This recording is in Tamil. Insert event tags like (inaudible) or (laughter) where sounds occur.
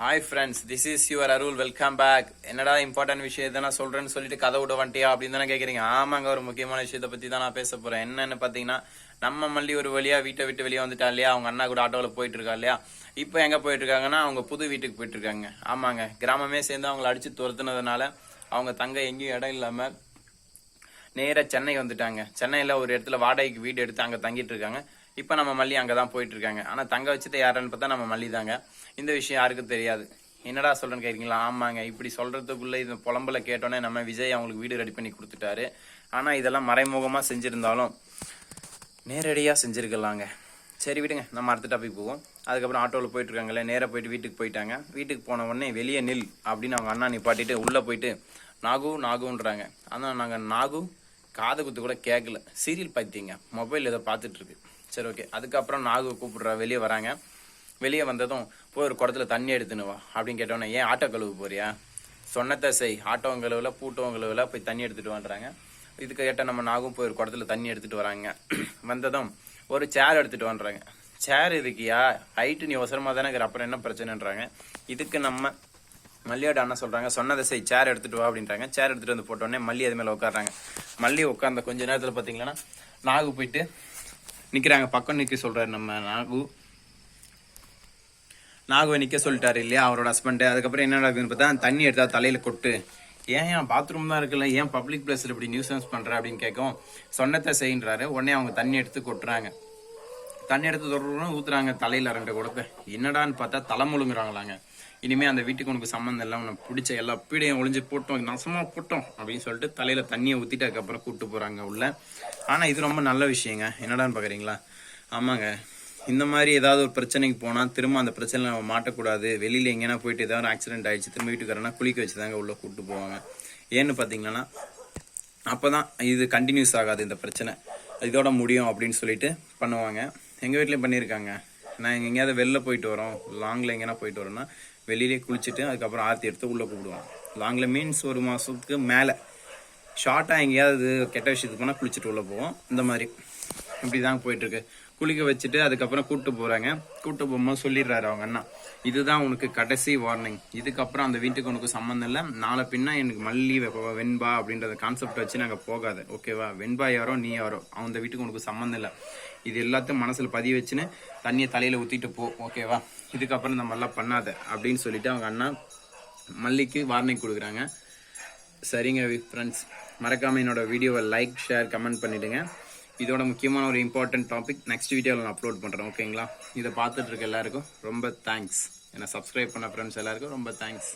Hi friends this is your Arul welcome back என்னடா இம்பார்ட்டன்ட் விஷயம் எதனா சொல்றேன்னு சொல்லிட்டு கதை விட வந்துட்டியா அப்படின்னு தானே கேக்குறீங்க. ஆமாங்க ஒரு முக்கியமான விஷயத்தை பத்தி தான் நான் பேச போறேன். என்னன்னு பாத்தீங்கன்னா நம்ம மல்லி ஒரு வழியா வீட்டை விட்டு வெளியே வந்துட்டா இல்லையா? அவங்க அண்ணா கூட ஆட்டோவில் போயிட்டு இருக்கா இல்லையா? இப்போ எங்க போயிட்டு இருக்காங்கன்னா அவங்க புது வீட்டுக்கு போயிட்டு இருக்காங்க ஆமாங்க. கிராமமே சேர்ந்து அவங்கள அடிச்சு துரத்துனதுனால அவங்க தங்க எங்கேயும் இடம் இல்லாம நேராக சென்னை வந்துட்டாங்க. சென்னையில ஒரு இடத்துல வாடகைக்கு வீடு எடுத்து அங்க தங்கிட்டு இருக்காங்க. இப்ப நம்ம மல்லி அங்கதான் போயிட்டு இருக்காங்க ஆனா தங்க வச்சது யாருன்னு பார்த்தா நம்ம மல்லி தாங்க இந்த விஷயம் யாருக்கும் தெரியாது. என்னடா சொல்றேன்னு கேக்குறீங்களா? ஆமாங்க. இப்படி சொல்றதுக்குள்ள இந்த புலம்பல கேட்டோன்னே நம்ம விஜய் அவங்களுக்கு வீடு ரெடி பண்ணி கொடுத்துட்டாரு. ஆனா இதெல்லாம் மறைமுகமா செஞ்சிருந்தாலும் நேரடியா செஞ்சிருக்கலாங்க. சரி விடுங்க. நம்ம அடுத்த டாபிக் போவோம். அதுக்கப்புறம் ஆட்டோவில் போயிட்டு இருக்காங்களே நேராக போயிட்டு வீட்டுக்கு போயிட்டாங்க. வீட்டுக்கு போன உடனே வெளியே நில் அப்படின்னு அவங்க அண்ணா நிப்பாட்டிட்டு உள்ளே போயிட்டு நாகு நாகுன்றாங்க. ஆனால் நாங்கள் நாகு காது குத்து கூட கேட்கல சீரியல் பார்த்தீங்க மொபைல் ஏதோ பார்த்துட்ருக்கு சரி ஓகே அதுக்கப்புறம் நாகு கூப்பிடுற வெளியே வராங்க. வெளியே வந்ததும் போய் ஒரு குடத்துல தண்ணி எடுத்துன்னு வா அப்படின்னு கேட்டோன்னே ஏன் ஆட்டோ கழுவு போறியா? சொன்னத்தை செய். ஆட்டோவும் கழுவுல பூட்டவும் கழுவுல போய் தண்ணி எடுத்துட்டு வந்துறாங்க இதுக்கு கேட்டால் நம்ம நாகும் போய் ஒரு குடத்துல தண்ணி எடுத்துட்டு வராங்க. (clears throat) வந்ததும் ஒரு சேர் எடுத்துட்டு வந்துறாங்க சேர் இருக்கியா ஹைட்டு நீ அவசரமாக தானே இருக்கிற அப்புறம் என்ன பிரச்சனைன்றாங்க? இதுக்கு நம்ம மல்லியோட அண்ணன் சொல்கிறாங்க சொன்னதை செய். சேர் எடுத்துட்டு வா அப்படின்றாங்க. சேர் எடுத்துட்டு வந்து போட்டோடனே மல்லி அது மேலே உட்காடுறாங்க மல்லி உட்காந்த கொஞ்ச நேரத்தில் பார்த்தீங்கன்னா நாகு போயிட்டு நிற்கிறாங்க பக்கம் நிற்க சொல்கிறாரு நம்ம நாகு. நாகுவை நிற்க சொல்லிட்டாரு இல்லையா அவரோட ஹஸ்பண்டு அதுக்கப்புறம் என்ன நடக்குதுன்னு பார்த்தா தண்ணி எடுத்தால் தலையில் கொட்டு. ஏன் ஏன் பாத்ரூம் தான் இருக்குல்ல ஏன் பப்ளிக் பிளேஸில் இப்படி நியூசன்ஸ் பண்ணுற அப்படின்னு கேட்கும் சொன்னத்தை செய்யின்றாரு. உடனே அவங்க தண்ணி எடுத்து கொட்டுறாங்க. தண்ணி எடுத்து தொடர்றோம் ஊத்துறாங்க தலையில ரெண்டு குடத்தை. என்னடான்னு பார்த்தா தலை முழுங்குறாங்களாங்க. இனிமே அந்த வீட்டுக்கு உனக்கு சம்மந்தம் இல்லை உனக்கு பிடிச்ச எல்லா பீடையும் ஒளிஞ்சு போட்டோம் நசமா போட்டோம் அப்படின்னு சொல்லிட்டு தலையில தண்ணியை ஊத்திட்டு அதுக்கப்புறம் கூட்டு போறாங்க உள்ள. ஆனா இது ரொம்ப நல்ல விஷயங்க. என்னடான்னு பாக்குறீங்களா? ஆமாங்க. இந்த மாதிரி ஏதாவது ஒரு பிரச்சனைக்கு போனால் திரும்ப அந்த பிரச்சனை நம்ம மாட்டக்கூடாது. வெளியில் எங்கேனா போயிட்டு ஏதாவது ஒரு ஆக்சிடென்ட் ஆயிடுச்சு திரும்ப வீட்டுக்காரனா குளிக்க வச்சுதாங்க உள்ளே கூட்டு போவாங்க. ஏன்னு பார்த்திங்கன்னா அப்போ தான் இது கண்டினியூஸ் ஆகாது இந்த பிரச்சனை. இதோட முடியும் அப்படின்னு சொல்லிட்டு பண்ணுவாங்க. எங்கள் வீட்லேயும் பண்ணியிருக்காங்க நான் எங்கேயாவது வெளில போயிட்டு வரோம். லாங்ல எங்கேனா போயிட்டு வரோன்னா வெளியிலே குளிச்சுட்டு அதுக்கப்புறம் ஆர்த்தி எடுத்து உள்ளே கூப்பிடுவோம். லாங்கில் மீன்ஸ் ஒரு மாதத்துக்கு மேலே. ஷார்ட்டாக எங்கேயாவது கெட்ட விஷயத்துக்கு போனால் குளிச்சுட்டு உள்ளே போவோம். இந்த மாதிரி. இப்படிதான் போயிட்டு இருக்கு குளிக்க வச்சுட்டு அதுக்கப்புறம் கூட்டு போறாங்க. கூட்டு போகும்போது சொல்லிடுறாரு அவங்க அண்ணா இதுதான் உனக்கு கடைசி வார்னிங் இதுக்கப்புறம் அந்த வீட்டுக்கு உனக்கு சம்மந்தம் இல்லை. நாளை பின்னா எனக்கு மல்லி வெண்பா அப்படின்றத கான்செப்ட் வச்சு நாங்கள் போகாத. ஓகேவா வெண்பா யாரோ நீ யாரோ. அந்த வீட்டுக்கு உனக்கு சம்மந்தம் இல்லை. இது எல்லாத்தையும் மனசுல பதிய வச்சுன்னு தண்ணியை தலையில ஊத்திட்டு போ. ஓகேவா இதுக்கப்புறம் இந்த மாதிரிலாம் பண்ணாத. அப்படின்னு சொல்லிட்டு அவங்க அண்ணா மல்லிக்கு வார்னிங் கொடுக்குறாங்க. சரிங்க ஃப்ரெண்ட்ஸ் மறக்காமல் என்னோட வீடியோவை லைக் ஷேர் கமெண்ட் பண்ணிடுங்க. இதோட முக்கியமான ஒரு இம்பார்ட்டன்ட் டாபிக் நெக்ஸ்ட் வீடியோவில் நான் அப்லோட் பண்ணுறேன் ஓகேங்களா இதை பார்த்துட்டு இருக்க எல்லாருக்கும் ரொம்ப தேங்க்ஸ் என்னை சப்ஸ்கிரைப் பண்ண ஃப்ரெண்ட்ஸ் எல்லாருக்கும் ரொம்ப தேங்க்ஸ்